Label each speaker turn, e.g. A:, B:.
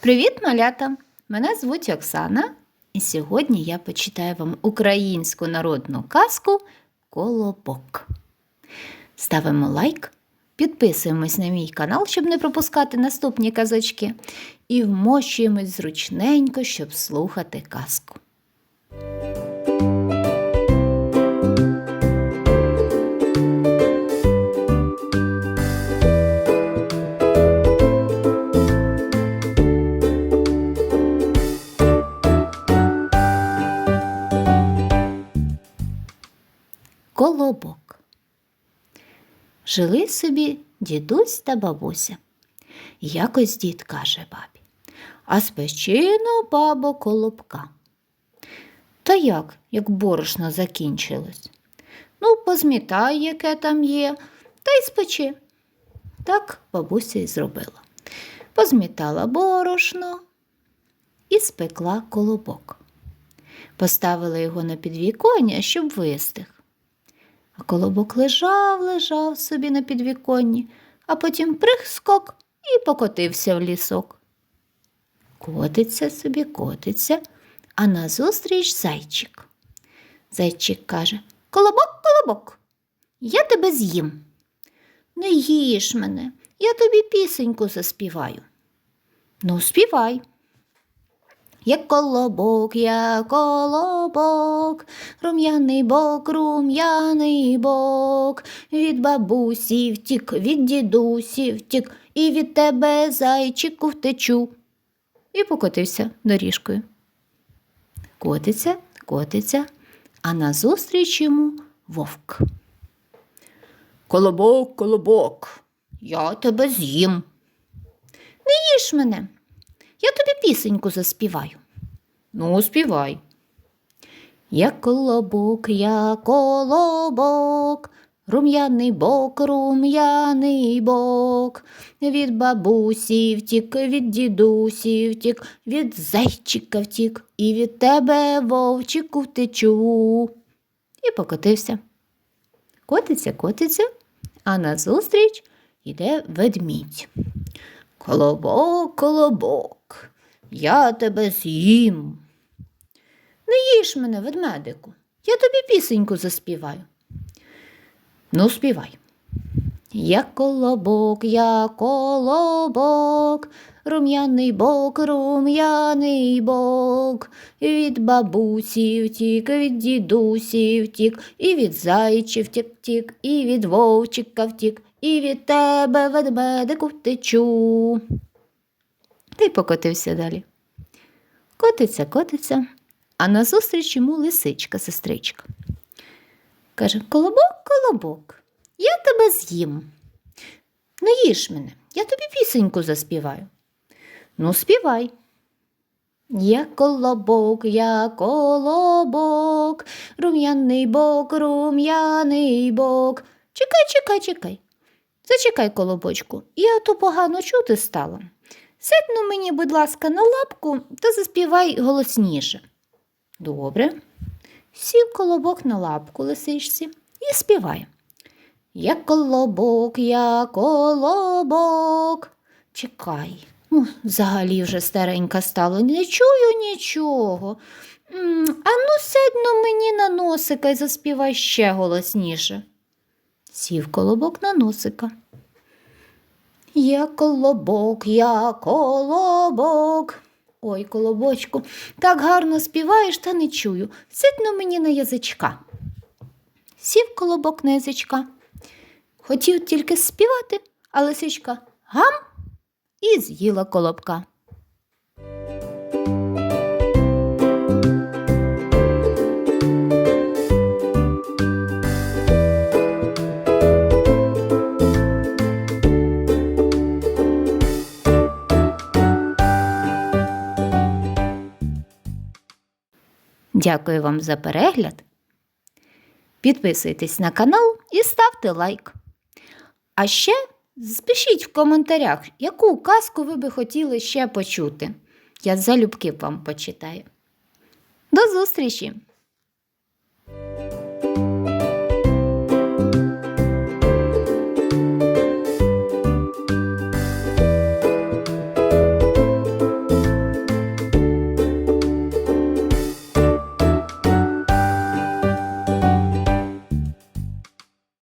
A: Привіт, малята! Мене звуть Оксана, і сьогодні я почитаю вам українську народну казку Колобок. Ставимо лайк, підписуємось на мій канал, щоб не пропускати наступні казочки, і вмощуємось зручненько, щоб слухати казку. Колобок. Жили собі дідусь та бабуся. Якось дід каже бабі, а спечино бабо колобка. Та як, як борошно закінчилось? Ну, позмітай, яке там є, та й спечи. Так бабуся і зробила. Позмітала борошно і спекла колобок. Поставила його на підвіконня, щоб вистиг. Колобок лежав, лежав собі на підвіконні, а потім прихскок і покотився в лісок. Котиться собі, котиться, а назустріч зайчик. Зайчик каже Колобок, колобок, я тебе з'їм. Не їж мене, я тобі пісеньку заспіваю. Ну, співай. Як колобок, я колобок, рум'яний бок, рум'яний бок, від бабусі втік, від дідусі втік, і від тебе, зайчику, втечу. І покотився доріжкою. Котиться, котиться, а назустріч йому вовк. Колобок, колобок, я тебе з'їм. Не їж мене, я тобі пісеньку заспіваю. Ну, співай. Я колобок, я колобок, рум'яний бок, рум'яний бок, від бабусі втік, від дідусі втік, від зайчика втік, і від тебе, вовчику, втечу. І покотився. Котиться, котиться, а назустріч іде ведмідь. Колобок, колобок, я тебе з'їм. Не їж мене, ведмедику, я тобі пісеньку заспіваю. Ну, співай. Я колобок, я колобок, рум'яний бок, рум'яний бок, від бабусі втік, від дідусі втік, і від зайчів втік, втік, і від вовчика втік, і від тебе, ведмедику, втечу. Та й покотився далі. Котиться, котиться, а назустріч йому лисичка, сестричка. Каже Колобок, колобок, я тебе з'їм. Не їж мене, я тобі пісеньку заспіваю. Ну, співай. Я колобок, я колобок, рум'яний бок, рум'яний бок. Чекай, чекай, чекай. Зачекай, колобочку, я то погано чути стала. Сядь мені, будь ласка, на лапку та заспівай голосніше. Добре. Сів колобок на лапку лисичці і співає. Я колобок, я колобок. Чекай, ну, взагалі вже старенька стала, не чую нічого. А ну сядь мені на носика і заспівай ще голосніше. Сів колобок на носика. Я колобок, я колобок. Ой, колобочку, так гарно співаєш, та не чую. Сидь ну мені на язичка. Сів колобок на язичка. Хотів тільки співати, а лисичка гам і з'їла колобка. Дякую вам за перегляд. Підписуйтесь на канал і ставте лайк. А ще спишіть в коментарях, яку казку ви би хотіли ще почути. Я залюбки вам почитаю. До зустрічі!